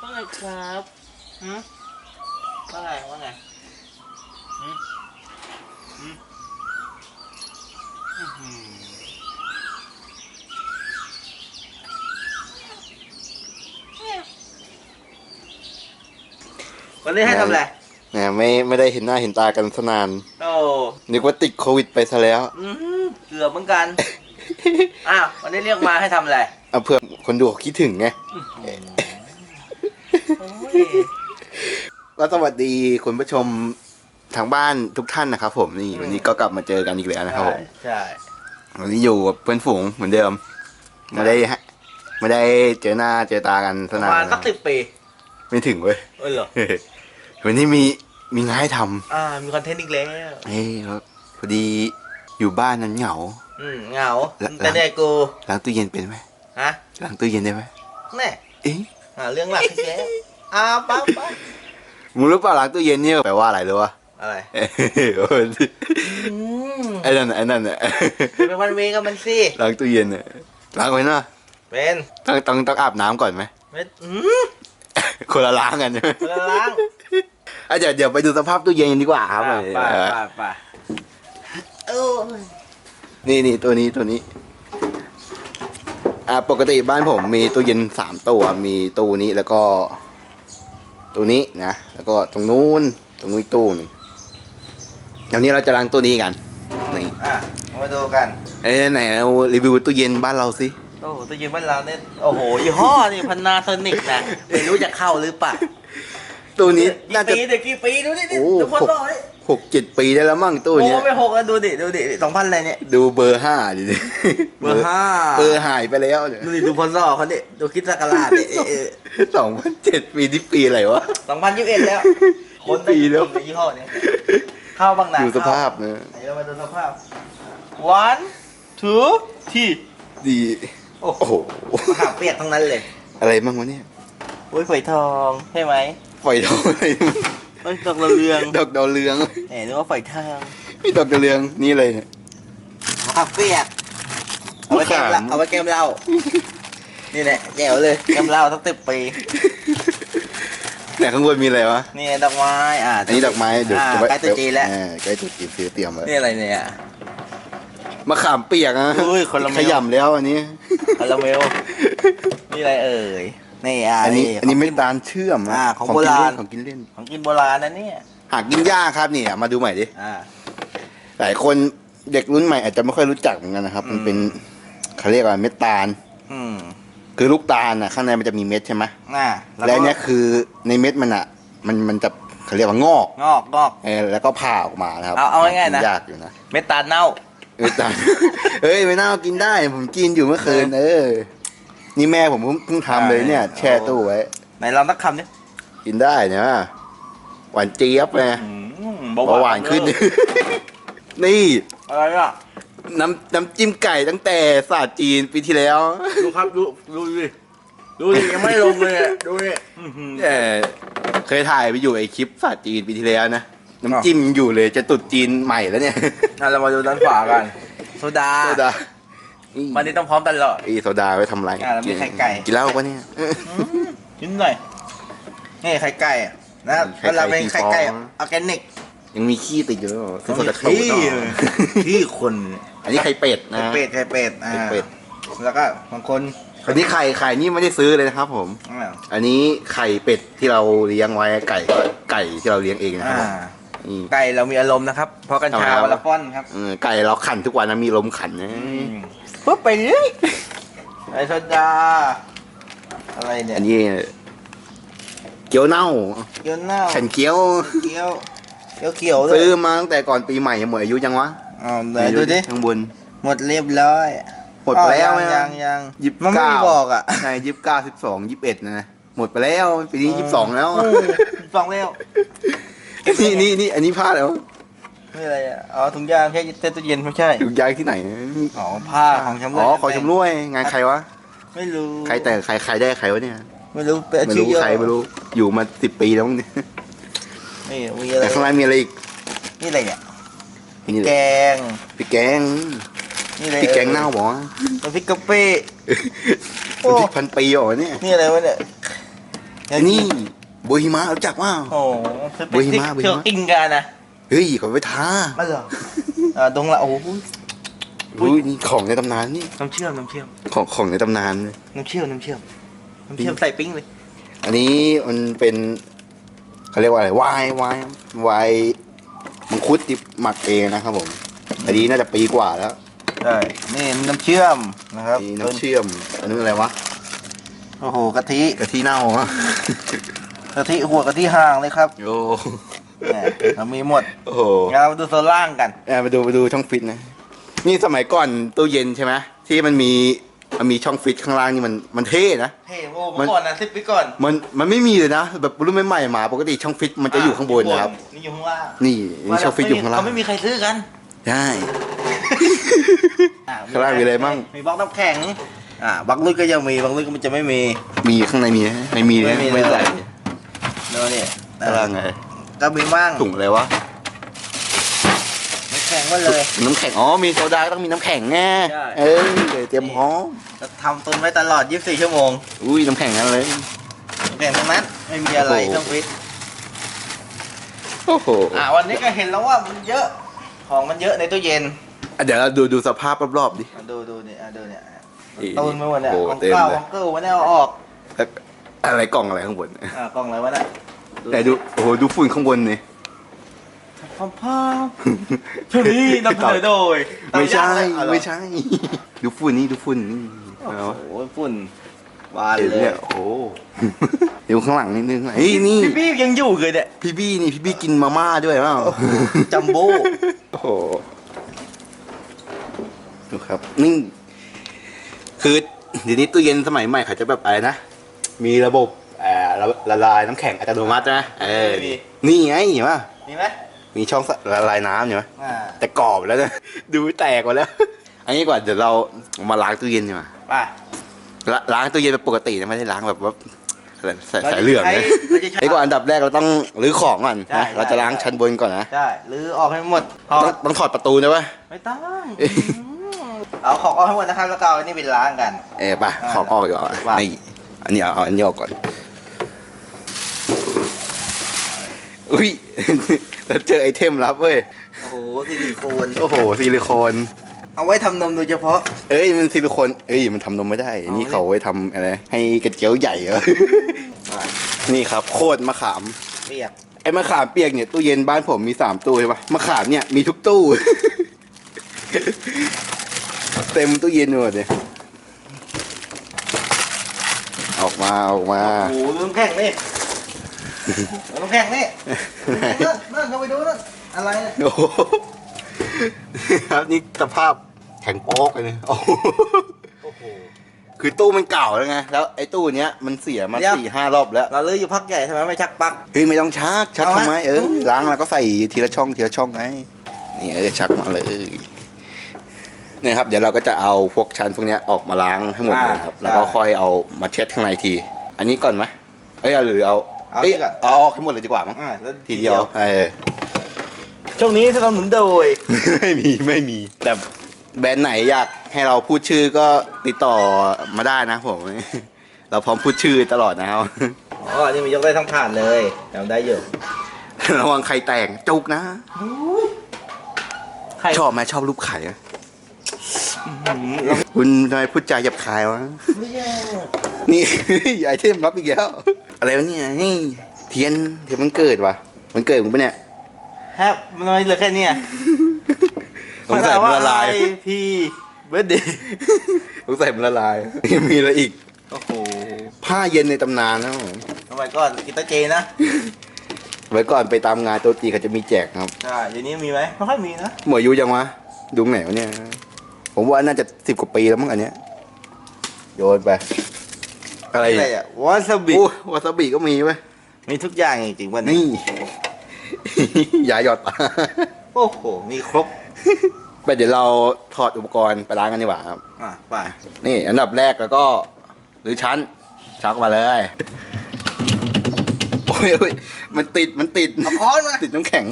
ว่าไงครับหืมว่าไงว่าไงหืมหืมอื้อหือวันนี้ให้ทำอะไรแหมไม่ไม่ได้เห็นหน้าเห็นตากันสนาน โอ้นึกว่าติดโควิดไปซะแล้ว อื้อหือเกือบเหมือนกัน อ้าว วันนี้เรียกมาให้ทำอะไร เอาเพื่อคนดูเขาคิดถึงไงโอ้ย ก็สวัสดีคุณผู้ชมทางบ้านทุกท่านนะครับผมนี่วันนี้ก็กลับมาเจอกันอีกแล้วนะครับผมใช่วันนี้อยู่กับเพื่อนฝูงเหมือนเดิมไม่ได้ฮะไม่ได้เจอหน้าเจอตากันปสระนานมาณสักสิบปีไม่ถึงเว้ยเออเหรอวันนี้มีมีงานให้ทอ่ามีคอนเทนต์อีกแล้วำเฮ้ยครับพอดีอยู่บ้านนั้นเหงา อืมเหงาแล้ว แต่เนี่ยกูล้างตู้เย็นเป็นไหมฮะล้างตู้เย็นได้ไหมแน่เอ๊ะ หาเรื่องหลักให้แกอ้าวปั๊บปั๊บมึงรู้เปล่าล้างตู้เย็นเนี่ยแปลว่าอะไรรู้ปะอะไรเอ้ยโอ้ยอืมไอ้นั่นน่ะไอ้นั่นน่ะเป็นวันเวกับมันสิล้างตู้เย็นน่ะล้างไว้นะเป็นต้องต้องต้องอาบน้ำก่อนไหมเป็นอืมคนละล้างกันใช่ไหมคนละล้างอะเดี๋ยวเดี๋ยวไปดูสภาพตู้เย็นกันดีกว่าครับอะไปไปไปเออนี่นี่ตัวนี้ตัวนี้ อ่าปกติบ้านผมมีตู้เย็นสามตัวมีตู้นี้แล้วก็ตู้นี้นะแล้วก็ตรงนู้นตรงนู้นอีกตู้หนึงเดี๋ยวนี้เราจะล้างตู้นี้กันนี่อะมาดูกัน เอ้ยไหนเอารีวิวตู้เย็นบ้านเราสิโอ้โหตัวยืนบ้านเราเนี่ยโอ้โหยี่ห้อนี่พันนาโซนิกนะไม่รู้จะเข้าหรือเปล่าตู้นี้น่าจะ กี่ปีเด็กกี่ปีดูดิดิโอ้ดูคนบอกดิ หกเจ็ดปีได้แล้วมั้งตู้โอ้เนี้ย ไม่หกแล้วดูดิดูดิสองพันอะไรเนี่ยดูเบอร์ห้าดิดิเบอร์ห้าเบอร์หายไปแล้วเนี่ยดูดิดูคนสอบเขาดิดูคิดสักการาดดิสองพันเจ็ดปีที่ปีอะไรวะ สองพันยี่สิบเอ็ดแล้วคนปีแล้วยี่ห้อเนี้ยเข้าบางนาดูสภาพนะเดี๋ยวเรามาดูสภาพ one two three ดี โอ้โอ้โหมหาเปียกทั้งนั้นเลยอะไรบ้างวะเนี่ยอุ้ยฝอยทองใช่ไหมฝอยทองอะไร เอ้ยดอกระเรืองดอกดาวเรืองแหมนึกว่าฝอยทองมีดอกดาวเรืองนี่เลยเนี่ยมหาเปียกเอาไว้แกมเหล้ามะขามเอาไว้แกมเหล้านี่แหละแจ๋วเลยแกมเหล้าตั้งสิบปีเนี่ยข้างบนมีอะไรวะนี่ดอกไม้อ่าอันนี้ดอกไม้เดี๋ยวอ่าจะไว้ใกล้ตรุษจีนแล้วเออใกล้ตรุษจีนซื้อเตรียมไว้นี่อะไรเนี่ยมะขามเปียกอะอุ้ยคนละเมลขยำแล้วอันนี้คาราเมลนี่อะไรเอ่ย นี่อ่าอันนี้นี่อันนี้ไม่ตาลเชื่อมะอ่าของกินโบราณเล่นของกินเล่น ของกินโบราณนะเนี่ยหากินยากครับเนี่ยมาดูใหม่ดิอ่าหลายคนเด็กรุ่นใหม่อาจจะไม่ค่อยรู้จักเหมือนกันนะครับ มันเป็นเขาเรียกว่าเม็ดตาลอืมคือลูกตาลน่ะ ข้างในมันจะมีเม็ดใช่ไหมน่าและอันเนี้ยคือในเม็ดมันอะ มันมันจะเขาเรียกว่างอก งอกงอกเออแล้วก็ผ่าออกมานะครับ เอาเอาง่ายๆนะกิยากอยู่นะเม็ดตาลเน่าเออตาลเอ้ยไม่น่ากินได้ ผมกินอยู่เมื่อคืนเออ นี่แม่ผมเพิ่งเพิ่งทำเลยเนี่ย แช่ตู้ไว้ไหนลองสักคำดิกินได้นะหวานเจี๊ยบเลยอืมเบาหวานขึ้น นี่อะไรอะน้ำน้ำจิ้มไก่ตั้งแต่ศาสตร์จีนปีที่แล้ว ดูครับดูดูดิดูดิยังไม่ลงเลยอะดูดิอื้อหือเออเคยถ่ายไปอยู่ไอคลิปศาสตร์จีนปีที่แล้วนะน้ำจิ้มยังอยู่เลยจะตรุดจีนใหม่แล้วเนี่ยอะเรามาดูด้านขวากันโซดาโซดานี่ วันนี้ต้องพร้อมตลอดไอโซดาไว้ทำอะไรอะแล้วมีไข่ไก่ กินเหล้าปะเนี่ย กินหน่อยนี่ไข่ไก่อะนะไข่เวลาเป็นไข่ไข่ไก่ฟองออร์แกนิกยังมีขี้ติดอยู่เลยเหรอต้องโซมีดาตูดขี้เนอะขี้คนเนี่ยอันนี้ไข่เป็ดนะ ไข่เป็ดไข่เป็ดอ่าไข่เป็ด แล้วก็บางคนอันนี้ไข่ไข่นี่ไม่ได้ซื้อเลยนะครับ ผม อ่าอันนี้ไข่เป็ดที่เราเลี้ยงไว้ไก่ก็ไก่ที่เราเลี้ยงเองนะครับอ่าผมนี่ไก่เรามีอารมณ์นะครับเพราะกัญชาทำไมครับวันละป้อนครับเออไก่เราขันทุกวันนะมีลมขันนะ ปุ๊บไปเลยไอโซดา อะไรเนี่ยอันนี้เกี๊ยวเน่า เกี๊ยวเน่าแผ่นเกี๊ยว เกี๊ยวเกี๊ยวเขียวเลซื้อมาตั้งแต่ก่อนปีใหม่หมดอายุยังวะอ้าวไหนดูดิข้างบนหมดเรียบร้อยหมดไปแล้วไหมยังยังยี่สิบมันไม่เก้ามีบอกอะใช่ยี่สิบเก้าสิบสองยี่สิบเอ็ดนะหมดไปแล้วปีนี้ยี่สิบสองแล้วสองแล้วนี่นี่นี่อันนี้พลาดแล้ว นี่อะไรอะอ๋อถุงยางแค่เต้นตู้เย็นไม่ใช่อยู่ย้ายที่ไหนอ๋อผ้าของชำร่วยอ๋อขอชำร่วยงานใครวะไม่รู้ใครแต่งใครใครได้ใครวะเนี่ยไม่รู้เป็นไม่ชื่อรู้เยอะใครไม่รู้อยู่มาสิบปีแล้วมั้งเนี่ยนี่มีอะไรแต่ข้างล่างมีอะไรอีกนี่อะไรเนี่ยนี่แกเลยงพริกแกงนี่อะไรพริกแกงเน่าบอกว่าน้ำพริกกะปิโอ้พริกพันปีเหรอเนี่ยนี่อะไรวะเนี่ยนี่โบฮิมะรู้จักว่าโอ้โหสบุเปยซิกมาบุยมาเที่ยวกินกันนะ เฮ้ยเขาไปท้าไม่เหรออ่าดงละโอ้โหอุ้ยนี่ของในตำนานนี่น้ำเชื่อมน้ำเชื่อมของของในตำนานเลยน้ำเชื่อมน้ำเชื่อมน้ำเชื่อมใส่ปิ้งเลย อันนี้มันเป็นเขาเรียกว่าอะไรวายวายวายมังคุดที่หมักเองนะครับผม อันนี้น่าจะปีกว่าแล้วใช่นี่น้ำเชื่อมนะครับมีน้ำเชื่อม อันนี้อะไรวะโอ้โหกะทิกะทิเน่าอะกะทิหัวกะทิห่างเลยครับโอ้แหม เรามีหมดโอ้โหงั้นเรามาดูโซนล่างกันแอบไปดูไปดูช่องฟิตนะ นี่สมัยก่อนตู้เย็นใช่ไหมที่มันมีมันมีช่องฟิตข้างล่างนี่มันมันเท่นะ เฮ้ยโอ้เมื่อก่อนนะสิบปีก่อนมันมันไม่มีเลยนะแบบรุ่นใหม่ๆมาปกติช่องฟิตมันจะอยู่ข้างบนนะครับ นี่อยู่ข้างล่างนี่นี่ช่องฟิตอยู่ข้างล่างเขาไม่มีใครซื้อกันใช่อ่ข้างล่างมีอะไรบ้างมีบล็อกน้ำแข็งอ่าบางรุ่นก็ยังมีบางรุ่นก็มันจะไม่มี มีข้างในมีไหมไม่มีเลยไม่มีไม่เลยใส่เดี๋ยวนี่ข้างล่างไง ก็มีบ้างถุงอะไรวะน้ำแข็งมาเลย น้ำแข็งอ๋อมีโซดาก็ต้องมีน้ำแข็งไงใช่ เออเดี๋ยวเตรียมพร้อมจะทำตุนไว้ตลอด 24 ชั่วโมงอุ้ยน้ำแข็งนั่นเลย น้ำแข็งทั้งนั้นไม่มีอะไรโอ้โหเครื่องฟิตโอ้โหอ่าวันนี้ก็เห็นแล้วว่ามันเยอะของมันเยอะในตู้เย็นอะเดี๋ยวเราดูดูสภาพรอบๆดิ อะดูดูเนี่ยอะดูเนี่ยนี่ตุนไปหมดเนี่ยโอ้ของเต็มเก่าเลย ของเก่าไม่ได้เอาออกแล้วอะไรกล่องอะไรข้างบน อ่ากล่องอะไรวะเนี่ย แต่ดูโอ้โหดูฝุ่นข้างบนนี่พร้อมพร้อมช่วงนี้นำเสนอโดยไม่ใช่เตาย่างอะรอไม่ใช่ ดูฝุ่นนี่ดูฝุ่นนี่โอ้เอาวะโหฝุ่นบานเห็นเลเนี่ยยโอ้โหดูข้างหลังนิดนึงเฮ้ยนี่พี่พี่ยังอยู่เลยเนี่ยพี่บี้นี่พี่บี้กินมาม่าด้วยเปล่าจัมโบ้โอ้โหดูครับนี่คือเดี๋ยวนี้ตู้เย็นสมัยใหม่เขาจะแบบอะไรนะมีระบบเอ่อ ละละลายน้ำแข็งอัตโนมัตินะเออนี่ไงเห็นปะมีไหมมีช่องละลายน้ำเห็นไหมอ่าแต่กรอบแล้วนะดูแตกหมดแล้ว อันนี้ก่อนเดี๋ยวเรามาล้างตู้เย็นดีกว่าไปละล้างตู้เย็นแบบปกตินะไม่ได้ล้างแบบว่าอะไรใส่ใส่เหลืองเรานะจะใช้เราจะใช้ ไอ้ก่อนอันดับแรกเราต้องรื้อของก่อนใช่นะเราจะล้างใช่ ชั้นบนก่อนนะใช่หรือออกให้หมดถอต้องดต้องถอดประตูนะเว้ยไม่ต้องเอ๊ะ เอาของออกให้หมดนะครับแล้วก็เอาอันนี้ไปล้างกัน เอ้ยป่ะอ่าของออกดีกว่าว่านี่อันนี้เอาเอาอันนี้ออกก่อน อุ้ยเราเจอไอเทมลับเว้ย โอ้โหซิลิโคนโอ้โหซิลิโคน เอาไว้ทำนมโดยเฉพาะ เอ้ยมันซิลิโคนเอ้ยมันทำนมไม่ได้เอานี่ดิเขาไว้ทำอะไรให้กระเจียวใหญ่เหรอ นี่ครับโคตรมะขามเปียกไอ้มะขามเปียกเนี่ยตู้เย็นบ้านผมมีสามตู้ใช่ปะมะขามเนี่ยมีทุกตู้ เต็มตู้เย็นหมดเลยออกมาออกมา โอ้โหดูน้ำแข็งนี่ดู น้ำแข็งนี่นั่นนั่นเข้าไปดูนั่นอะไรเนี่ยโอ้โหครับนี่สภาพแข็งโป๊กเลยโอ้โหโอ้โห คือตู้มันเก่าแล้วไง แล้วไอ้ตู้เนี้ยมันเสียมาเดี๋ยว สี่ห้ารอบแล้ว เราเลยอยู่พักใหญ่ทำไมไม่ชักปลั๊ก เฮ้ยไม่ต้องชักชักเอาทำไมวะเออล้างแล้วก็ใส่ทีละช่องทีละช่องไงนี่เออชักมาเลยเนี่ยครับ เดี๋ยวเราก็จะเอาพวกชั้นพวกเนี้ยออกมาล้างให้หมดเลยครับแล้วก็ค่อยเอามาเช็ดข้างในที อันนี้ก่อนไหมเอ้ยหรือเอา เอาเอ้ยนี่ก่อนเอาออกให้หมดเลยดีกว่ามั้งอ่าแล้วทีเดียวเออช่วงนี้สนับสนุนโดย ไม่มีไม่มี แต่แบรนด์ไหนอยากให้เราพูดชื่อก็ติดต่อมาได้นะผม เราพร้อมพูดชื่อตลอดนะครับอ๋อ นี่มันยกได้ทั้งถาดเลยจำได้อยู่ระวังไข่แตกจุกนะใครชอบไหมชอบรูปไข่อะคุณทำไมพูดจาหยับคายวะไม่แย่นี่ไอเทมรับอีกแล้ว อะไรวะเนี่ยนี่เทียนเทียนมันเกิดวะมันเกิดมึงปะเนี่ยแฮปมันไม่เหลือแค่เนี้ยสงสัยมันละลายพีเบิร์ดเดย์สงสัยมันละลายมีอะไรอีกโอ้โหผ้าเย็นในตำนานนะผมสมัยก่อนกินตาเจนะไว้ก่อนไปตามงานโตัวจีนเขาจะมีแจกครับใช่เดี๋ยวนี้มีไหมไม่ค่อยมีนะหมวอายุยังวะดูไหนวะเนี่ย ผมว่าน่าจะสิบกว่าปีแล้วมั้งอันเนี้ยโยนไป อะไรอะไรเนี่ยอะวาซาบิโอ้วาซาบิก็มีเว้ยมีทุกอย่างจริงๆวันนี้ นี่ ยาหยอดตาโอ้โห มีครบ ไปเดี๋ยวเราถอดอุปกรณ์ไปล้างกันดีกว่าครับ อะไปนี่ อันดับแรกแล้วก็หรือชั้นชักมาเลยโอ้ยโอ้ยมันติดมันติดเอาค้อนมา ติดน้ำแข็ง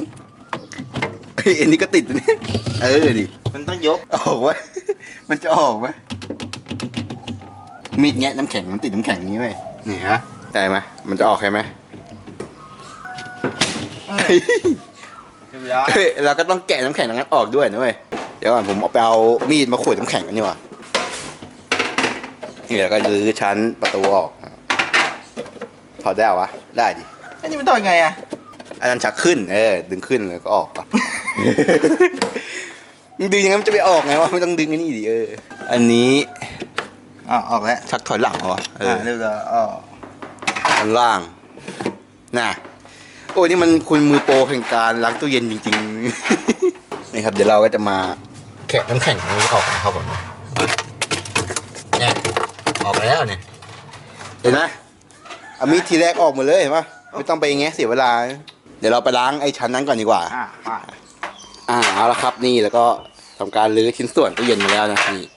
เฮ้ยอันนี้ก็ติดนะเนี่ยเออดิมันต้องยก ออกไว้ มันจะออกไหม มีดแงะน้ำแข็งมันติดน้ำแข็งอย่างนี้ไหมนี่ฮะได้ไหมมันจะออกใช่ไหมเรียบร้อยเฮ้ยเราก็ต้องแกะน้ำแข็งตรงนั้นออกด้วยนะเว้ยเดี๋ยวก่อนผมเอาไปเอามีดมาขูดน้ำแข็งกันดีกว่านี่แล้วก็รื้อชั้นประตูออกถอดได้เหรอวะได้ดิอันนี้มันต่อยไงอะอันนั้นชักขึ้น เออ ดึงขึ้นแล้วก็ออกปะมึงดึงอย่างนั้นมันจะไปออกไงวะไม่ต้องดึงอันนี้ดิเออ อันนี้ อะออกแล้วชักถอยหลังเหรอวะเออ่าอเรียบร้อยอ๋ออันล่างน่ะโอ้ยนี่มันคุณมือโปรแห่งการล้างตู้เย็นจริงๆ นี่ครับเดี๋ยวเราก็จะมาแกะน้ำแข็งตรงนี้ออกนะครับผมเนี่ยออกมาแล้วเนี่ยเห็นไหมเอามีดทีแรกออกหมดเลยเห็นปะไม่ต้องไปแงะเสียเวลา เดี๋ยวเราไปล้างไอ้ชั้นนั้นก่อนดีกว่า อะอะอ่าเอาละครับนี่แล้วก็ทำการรื้อชิ้นส่วนตู้เย็นมาแล้วนะนี่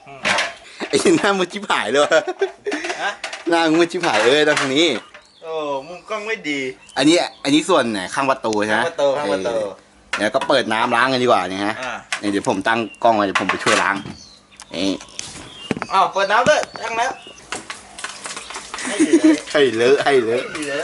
อืม ไอ้หน้ามือชิบหายเลยวะฮะ หน้ามือชิบหายเอ้ยตรงนี้ โอ้มุมกล้องไม่ดีอันนี้อันนี้ส่วนไหนข้างประตูใช่ไหมข้างประตูข้างประตูเออเดี๋ยวก็เปิดน้ำล้างกันดีกว่าเนี่ยฮะอ่านี่เดี๋ยวผมตั้งกล้องไว้เดี๋ยวผมไปช่วยล้างนี่อ้าวเปิดน้ำด้วยตั้งแล้วไม่ดีเลยให้เลอะให้เลไม่อะดีเลย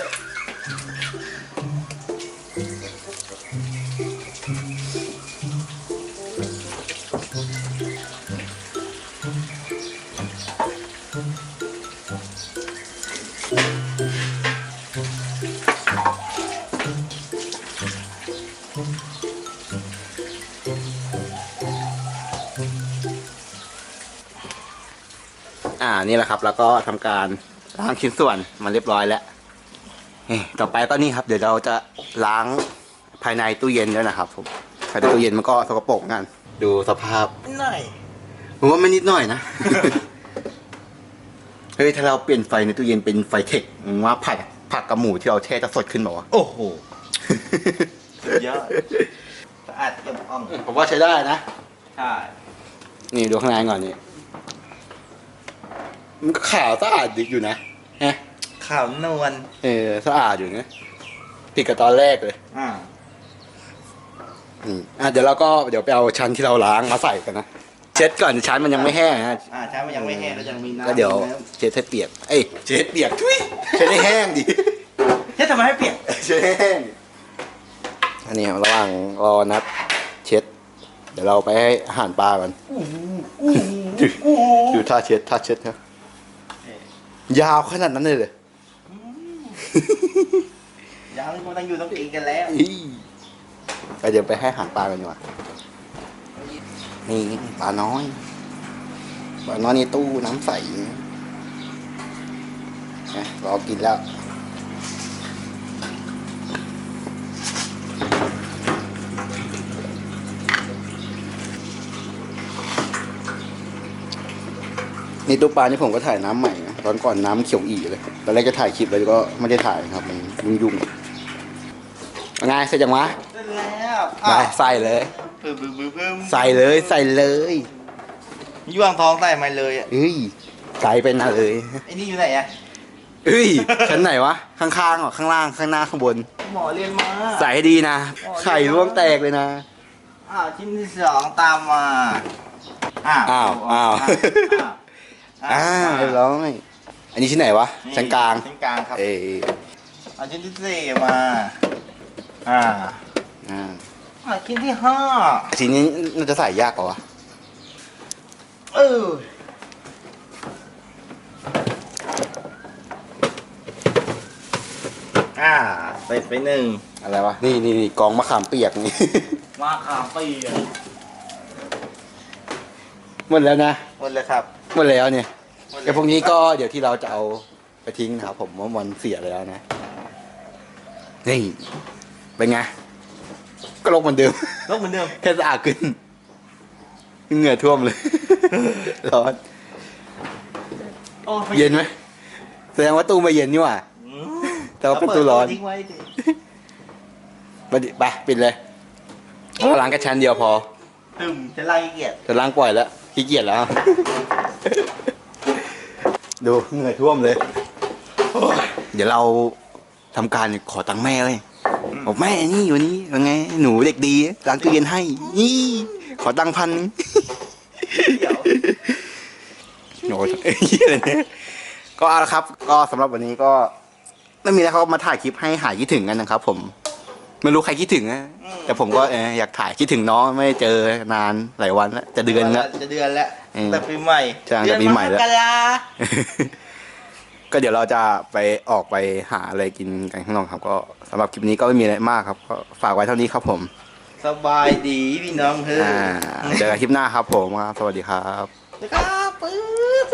อ่านี่แหละครับ แล้วก็ทำการล้างชิ้นส่วนมาเรียบร้อยแล้วนี่ต่อไปก็นี่ครับ เดี๋ยวเราจะล้างภายในตู้เย็นด้วยนะครับผมภายในตู้เย็นมันก็สกปรกกัน ดูสภาพหน่อยผมว่าไม่นิดหน่อยนะเฮ้ยถ้าเราเปลี่ยนไฟในตู้เย็นเป็นไฟเทคมึงว่าผัดผักกับหมูที่เราแช่จะสดขึ้นเปล่าวะโอ้โหสุดยอด สะอาดเก็บอ่องผมว่าใช้ได้นะ ใช่นี่ดูข้างในก่อนนี่ มันก็ขาวสะอาดดีอยู่นะฮะขาวนวลเออสะอาดอยู่นะผิดกับตอนแรกเลย อ่าอืมอะเดี๋ยวเราก็เดี๋ยวไปเอาชั้นที่เราล้างมาใส่กันนะ เช็ดก่อนชั้นมันยังไม่แห้งนะ อ่าใช่มันยังไม่แห้งแล้วยังมีน้ำก็เดี๋ยวเช็ดให้เปียก เอ้ยเช็ดให้เปียกทุยเช็ดให้แห้งดิเฮ้ยทำไมให้เปียก เช็ดให้แห้ง อันนี้ระหว่างรอนัดเช็ด เดี๋ยวเราไปให้อาหารปลากันอู้หูอู้หูอู้หูดูท่าเช็ดท่าเช็ดครับยาวขนาดนั้นเลยเลยยังมันต้องอยู่ต้องกินกันแล้วอีไปเดี๋ยวไปให้อาหารปลากันดีกว่านี่ปลาน้อยปลาน้อยในตู้น้ำใสนะรอกินแล้ว นี่ตู้ปลานี่ผมก็ถ่ายน้ำใหม่นะตอนก่อนน้ำเขียวอีเลยตอนแรกก็ถ่ายคลิปแล้วก็ไม่ได้ถ่ายครับมันยุ่งๆยังไงเสร็จยังวะเสร็จแล้วไปใส่เลยพึ่มพึ่มพึ่มพึ่มใส่เลยใส่เลยย่วงท้องใส่มาเลยอะเฮ้ยใส่ไปนะเลยไอ้นี่อยู่ไหนอะเฮ้ยชั้นไหนวะข้างๆเหรอข้างล่างข้างหน้าข้างบน หมอเรียนมาใส่ให้ดีนะไข่ร่วงแตกเลยนะอ้าวชิ้นที่สองตามมาอ้าวอ้าว อ้าวอ้าวอ่าเรียบร้อยอันนี้ชิ้นไหนวะชั้นกลางชั้นกลางครับเอ้ยเอาชิ้นที่สี่มาอ่าอ่าอ่าชิ้นที่ห้าทีนี้น่าจะใส่ยากกว่าวะเอออ่าเสร็จไปหนึ่งอะไรวะนี่นี่นี่กองมะขามเปียกนี่มาขามปีอะหมดแล้วนะหมดเลยครับ หมดแล้วเนี่ยหมดเลยไอ้พวกนี้ก็เดี๋ยวที่เราจะเอาไปทิ้งนะครับผมว่ามันเสียไปแล้วนะนี่เป็นไงก็ลงเหมือนเดิมลกเหมือนเดิมแค่สะอาดขึ้นเหงื่อท่วมเลยร้อนโอ้เย็นไหมแสดงว่าตู้ไม่เย็นนี่หว่าอืมแต่ว่าเป็นตู้ร้อนทิ้งไว้ดิไปดิไปปิดเลยล้างแค่ชั้นเดียวพอตึมจะไล่เกียรติจะล้างปล่อยแล้วขี้เกียจแล้ว ดูเหงื่อท่วมเลย เดี๋ยวเราทำการขอตังค์แม่เลยบอกแม่นี่วันนี้ยังไง หนูเด็กดีล้างตู้เย็นให้ นี่ ขอตังค์พันหนึ่งเดี๋ยวโอ้ยเหี้ยอะไรเนี่ยก็เอาละครับ ก็สำหรับวันนี้ก็ไม่มีแล้วเขามาถ่ายคลิปให้หายคิดถึงกันนะครับ ผม ไม่รู้ใครคิดถึงนะแต่ผมก็เอออยากถ่ายคิดถึงน้องไม่ได้เจอนานหลายวันแล้วจะเดือนแล้ว จะเดือนแล้วอืม แต่ปีใหม่ใช่แต่ปีใหม่แล้วเดือนกราก็เดี๋ยวเราจะไปออกไปหาอะไรกินกันข้างนอกครับ ก็สำหรับคลิปนี้ก็ไม่มีอะไรมากครับก็ฝากไว้เท่านี้ครับผม สบายดีพี่น้องเฮ้ยอ่าเจอกันคลิปหน้าครับผมครับสวัสดีครับ นะครับปื๊ด